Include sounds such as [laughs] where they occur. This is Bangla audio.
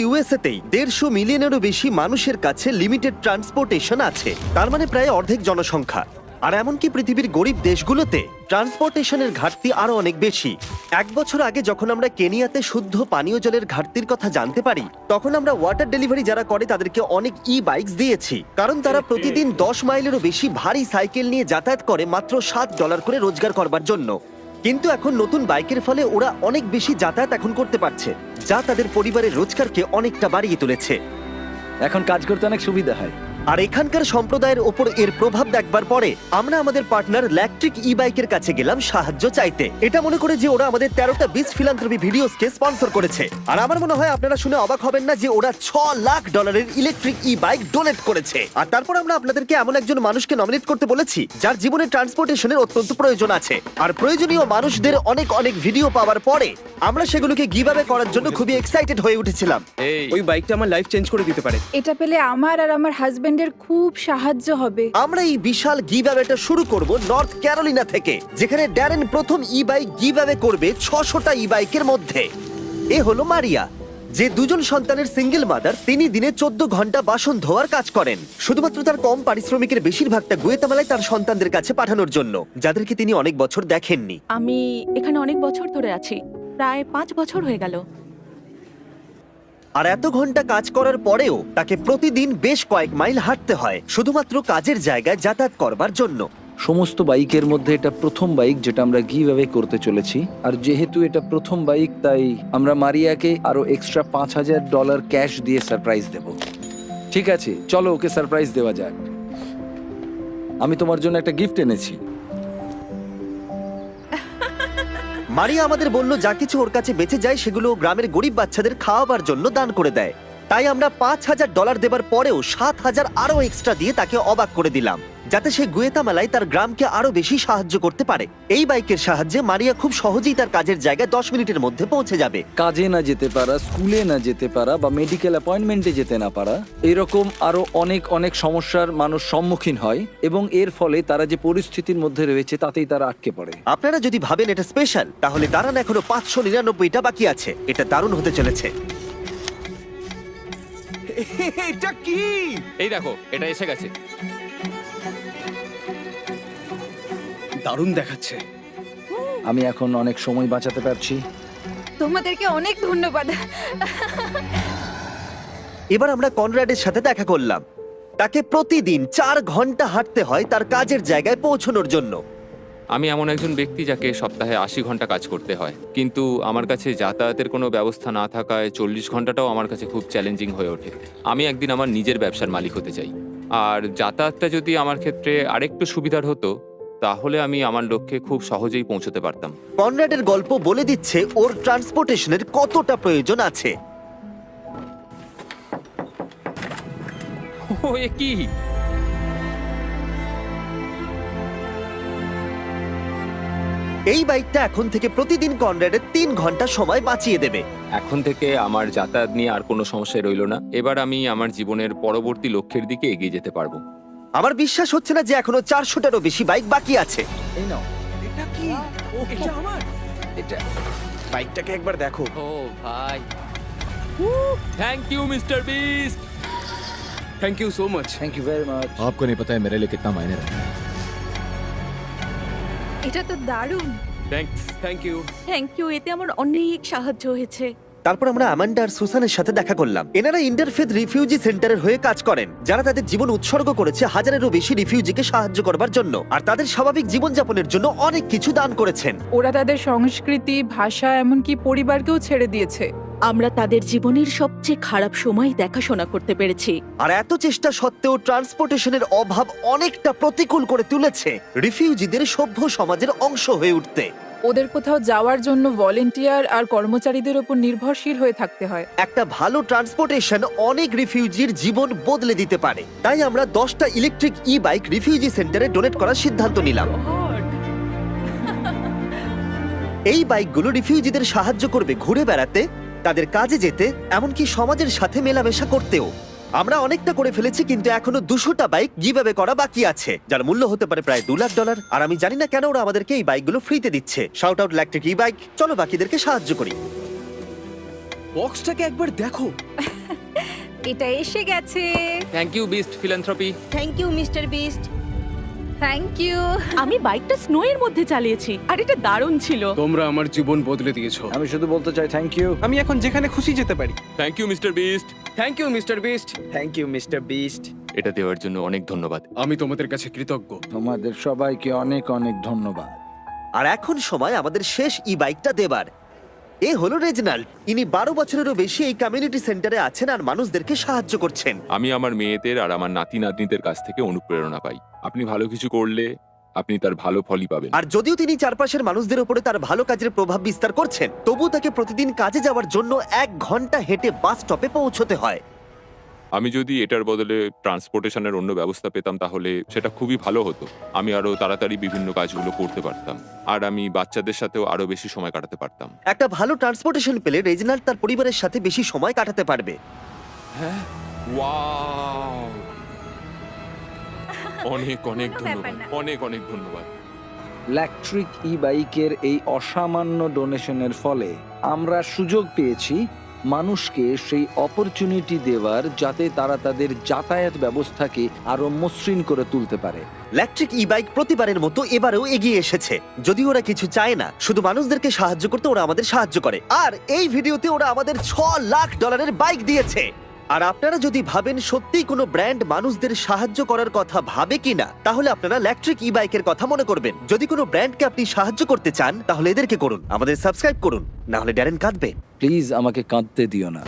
ইউএসএতেই দেড়শো মিলিয়নেরও বেশি মানুষের কাছে লিমিটেড ট্রান্সপোর্টেশন আছে। তার মানে প্রায় অর্ধেক জনসংখ্যা। আর এমনকি পৃথিবীর গরিব দেশগুলোতে ট্রান্সপোর্টেশনের ঘাটতি আরও অনেক বেশি। এক বছর আগে যখন আমরা কেনিয়াতে শুদ্ধ পানীয় জলের ঘাটতির কথা জানতে পারি তখন আমরা ওয়াটার ডেলিভারি যারা করে তাদেরকে অনেক ই বাইকস দিয়েছি। কারণ তারা প্রতিদিন দশ মাইলেরও বেশি ভারী সাইকেল নিয়ে যাতায়াত করে মাত্র সাত ডলার করে রোজগার করবার জন্য। কিন্তু এখন নতুন বাইকের ফলে ওরা অনেক বেশি যাতায়াত এখন করতে পারছে। যা তাদের পরিবারের রোজগারকে অনেকটা বাড়িয়ে তুলেছে। এখন কাজ করতে অনেক সুবিধা হয়। আর এখানকার সম্প্রদায়ের ওপর এর প্রভাব দেখবার পরে আমরা আমাদের পার্টনার ইলেকট্রিক ই বাইকের কাছে গেলাম সাহায্য চাইতে। এটা মনে করে যে ওরা আমাদের তেরোটা বিচ ফিলান্থ্রপি ভিডিওসকে স্পন্সর করেছে। আর আমার মনে হয় আপনারা শুনে অবাক হবেন না যে ওরা ছ লাখ ডলারের ইলেকট্রিক ই বাইক ডোনেট করেছে। আর তারপর আমরা আপনাদেরকে এমন একজন মানুষকে নমিনেট করতে বলেছি যার জীবনে ট্রান্সপোর্টেশনের অত্যন্ত প্রয়োজন আছে। আর প্রয়োজনীয় মানুষদের অনেক অনেক ভিডিও পাওয়ার পরে আমরা সেগুলোকে গিভাবে করার জন্য খুবই এক্সাইটেড হয়ে উঠেছিলাম। ওই বাইকটা আমার লাইফ চেঞ্জ করে দিতে পারে। এটা পেলে আমার আর আমার হাজবেন্ডের খুব সাহায্য হবে। আমরা এই বিশাল গিভঅ্যাওয়েটা শুরু করব নর্থ ক্যারোলিনা থেকে যেখানে ড্যারেন প্রথম ই বাইক গিভঅ্যাওয়ে করবে ছশোটা ই বাইকের মধ্যে। এ হলো মারিয়া যে দুজন সন্তানের সিঙ্গেল মাদার তিনি দিনে চোদ্দ ঘণ্টা বাসন ধোয়ার কাজ করেন। শুধুমাত্র তার কম পারিশ্রমিকের বেশিরভাগটা গুয়েতামালায় তার সন্তানদের কাছে পাঠানোর জন্য যাদেরকে তিনি অনেক বছর দেখেননি। আমি এখানে অনেক বছর ধরে আছি প্রায় পাঁচ বছর হয়ে গেল। আর এত ঘণ্টা কাজ করার পরেও তাকে প্রতিদিন বেশ কয়েক মাইল হাঁটতে হয়, শুধুমাত্র কাজের জায়গায় যাতায়াত করবার জন্য। সমস্ত বাইকের মধ্যে এটা প্রথম বাইক যেটা আমরা গিভ অ্যাওয়ে করতে চলেছি, আর যেহেতু এটা প্রথম বাইক, তাই আমরা মারিয়াকে আরও এক্সট্রা পাঁচ হাজার ডলার ক্যাশ দিয়ে সারপ্রাইজ দেব। ঠিক আছে, চলো ওকে সারপ্রাইজ দেওয়া যাক। আমি তোমার জন্য একটা গিফট এনেছি। মারিয়া আমাদের বলল, যা কিছু ওর কাছে বেঁচে যায়, সেগুলো গ্রামের গরিব বাচ্চাদের খাওয়াবার জন্য দান করে দেয়। তাই আমরা পাঁচ হাজার ডলার দেবার পরেও সাত হাজার আরও এক্সট্রা দিয়ে তাকে অবাক করে দিলাম। যাতে সে গুয়েতামালায় তার গ্রামকে আরও বেশি সাহায্য করতে পারে। এই বাইকের সাহায্যে মারিয়া খুব সহজেই তার কাজের জায়গায় দশ মিনিটের মধ্যে পৌঁছে যাবে। কাজে না যেতে পারা স্কুলে না যেতে পারা বা মেডিকেল অ্যাপয়েন্টমেন্টে যেতে না পারা এরকম আরও অনেক অনেক সমস্যার মানুষ সম্মুখীন হয় এবং এর ফলে তারা যে পরিস্থিতির মধ্যে রয়েছে তাতেই তারা আটকে পড়ে। আপনারা যদি ভাবেন এটা স্পেশাল তাহলে দাঁড়ান এখনও পাঁচশো নিরানব্বইটা বাকি আছে। এটা দারুণ হতে চলেছে। এটা কি? এই দেখো এটা এসে গেছে। দারুণ দেখাচ্ছে। আমি এখন অনেক সময় বাঁচাতে পারছি। তোমাদেরকে অনেক ধন্যবাদ। এবার আমরা কনরাডের সাথে দেখা করলাম। তাকে প্রতিদিন চার ঘণ্টা হাঁটতে হয় তার কাজের জায়গায় পৌঁছানোর জন্য। আমি এমন একজন ব্যক্তি যাকে সপ্তাহে আশি ঘণ্টা কাজ করতে হয়। কিন্তু আমার কাছে যাতায়াতের কোনো ব্যবস্থা না থাকায় চল্লিশ ঘন্টাটাও আমার কাছে খুব চ্যালেঞ্জিং হয়ে ওঠে। আমি একদিন আমার নিজের ব্যবসার মালিক হতে চাই। আর যাতায়াতটা যদি আমার ক্ষেত্রে আরেকটু সুবিধার হতো তাহলে আমি আমার লক্ষ্যে খুব সহজেই পৌঁছতে পারতাম। কনরাডের গল্প বলে দিচ্ছে ওর ট্রান্সপোর্টেশনের কতটা প্রয়োজন আছে। ও এ কি? এই বাইকটা এখন থেকে প্রতিদিন কনরাডের তিন ঘণ্টা সময় বাঁচিয়ে দেবে। এখন থেকে আমার যাতায়াত নিয়ে আর কোনো সমস্যা রইল না এবার আমি আমার জীবনের পরবর্তী লক্ষ্যের দিকে এগিয়ে যেতে পারবো আমার বিশ্বাস হচ্ছে না যে এখনো চারশোটারও বেশি বাইক বাকি আছে এই নাও এটা কি এটা আমার এটা বাইকটাকে একবার দেখো ও ভাই thank you mister Beast thank you so much thank you very much आपको नहीं पता है मेरे लिए कितना मायने रखता है এটা তো দারুণ thanks thank you thank you এতে আমার অনেক সাহায্য হয়েছে তারপর আমরা অ্যামান্ডা আর সুসানের সাথে দেখা করলাম। এনারা ইন্টারফেথ রিফিউজি সেন্টারের হয়ে কাজ করেন যারা তাদের জীবন উৎসর্গ করেছে হাজারেরও বেশি রিফিউজিকে সাহায্য করবার জন্য। আর তাদের স্বাভাবিক জীবনযাপনের জন্য অনেক কিছু দান করেছেন। ওরা তাদের সংস্কৃতি ভাষা এমনকি পরিবারকেও ছেড়ে দিয়েছে। আমরা তাদের জীবনের সবচেয়ে খারাপ সময় দেখাশোনা করতে পেরেছি। আর এত চেষ্টা সত্ত্বেও ট্রান্সপোর্টেশনের অভাব অনেকটা প্রতিকূল করে তুলেছে। রিফিউজিদের সভ্য সমাজের অংশ হয়ে উঠতে। ওদের কোথাও যাওয়ার জন্য ভলেন্টিয়ার আর কর্মচারীদের উপর নির্ভরশীল হয়ে থাকতে হয়। একটা ভালো ট্রান্সপোর্টেশন অনেক রিফিউজির জীবন বদলে দিতে পারে। তাই আমরা দশটা ইলেকট্রিক ই বাইক রিফিউজি সেন্টারে ডোনেট করার সিদ্ধান্ত নিলাম। [laughs] এই বাইকগুলো রিফিউজিদের সাহায্য করবে ঘুরে বেড়াতে তাদের কাজে যেতে এমনকি সমাজের সাথে মেলামেশা করতেও। আমরা অনেকটা করে ফেলেছি কিন্তু এখনও দুশোটা বাইক গিভাবে করা বাকি আছে। যার মূল্য হতে পারে প্রায় দু লাখ ডলার আর আমি জানি না কেন ওরা আমাদেরকে এই বাইকগুলো ফ্রিতে দিচ্ছে। Shout out electric e bike চলো বাকিদেরকে সাহায্য করি। বক্সটাকে একবার দেখো। এটা এসে গেছে। Thank you Beast philanthropy thank you mister Beast thank you আমি বাইকটা স্নোয়ের মধ্যে চালিয়েছি আর এটা দারুণ ছিল। তোমরা আমার জীবন বদলে দিয়েছ। আমি শুধু বলতে চাই থ্যাংক ইউ আমি এখন যেখানে খুশি যেতে পারি। Thank you mister Beast thank you mister Beast thank you mister Beast এটা দেওয়ার জন্য অনেক ধন্যবাদ। আমি তোমাদের কাছে কৃতজ্ঞ। তোমাদের সবাইকে অনেক অনেক ধন্যবাদ। আর এখন সময় আমাদের শেষ ই বাইকটা দেবার। এ হলো রেজনাল্ড। ইনি বারো বছরেরও বেশি এই কমিউনিটি সেন্টারে আছেন আর মানুষদেরকে সাহায্য করছেন। আমি আমার মেয়েদের আর আমার নাতি নাতনিদের কাছ থেকে অনুপ্রেরণা পাই। আপনি ভালো কিছু করলে আপনি তার ভালো ফলই পাবেন। আর যদিও তিনি চারপাশের মানুষদের উপরে তার ভালো কাজের প্রভাব বিস্তার করছেন তবু তাকে প্রতিদিন কাজে যাওয়ার জন্য এক ঘণ্টা হেঁটে বাস স্টপে পৌঁছতে হয়। আমি যদি এটার বদলে ট্রান্সপোর্টেশনের অন্য ব্যবস্থা পেতাম তাহলে সেটা খুবই ভালো হতো। আমি আরও তাড়াতাড়ি বিভিন্ন কাজগুলো করতে পারতাম। আর আমি বাচ্চাদের সাথেও আরও বেশি সময় কাটাতে পারতাম। একটা ভালো ট্রান্সপোর্টেশন পেলে রেজনাল্ড তার পরিবারের সাথে বেশি সময় কাটাতে পারবে। হ্যাঁ? ওয়াও! অনেক অনেক ধন্যবাদ। অনেক অনেক ধন্যবাদ। ইলেকট্রিক ই বাইকের এই অসামান্য ডোনেশনের ফলে আমরা সুযোগ পেয়েছি মানুষকে সেই অপরচুনিটি দেওয়ার যাতে তারা তাদের যাতায়াত ব্যবস্থাকে আরও মসৃণ করে তুলতে পারে। ইলেকট্রিক ই বাইক প্রতিবারের মতো এবারেও এগিয়ে এসেছে। যদি ওরা কিছু চায় না শুধু মানুষদেরকে সাহায্য করতে ওরা আমাদের সাহায্য করে। আর এই ভিডিওতে ওরা আমাদের ছ লাখ ডলারের বাইক দিয়েছে। আর আপনারা যদি ভাবেন সত্যিই কোনো ব্র্যান্ড মানুষদের সাহায্য করার কথা ভাবে কিনা, তাহলে আপনারা ইলেকট্রিক ই বাইকের কথা মনে করবেন। যদি কোনো ব্র্যান্ডকে আপনি সাহায্য করতে চান, তাহলে এদেরকে করুন। আমাদের সাবস্ক্রাইব করুন। না হলে ড্যারেন কাঁদবে। প্লিজ আমাকে কাঁদতে দিও না।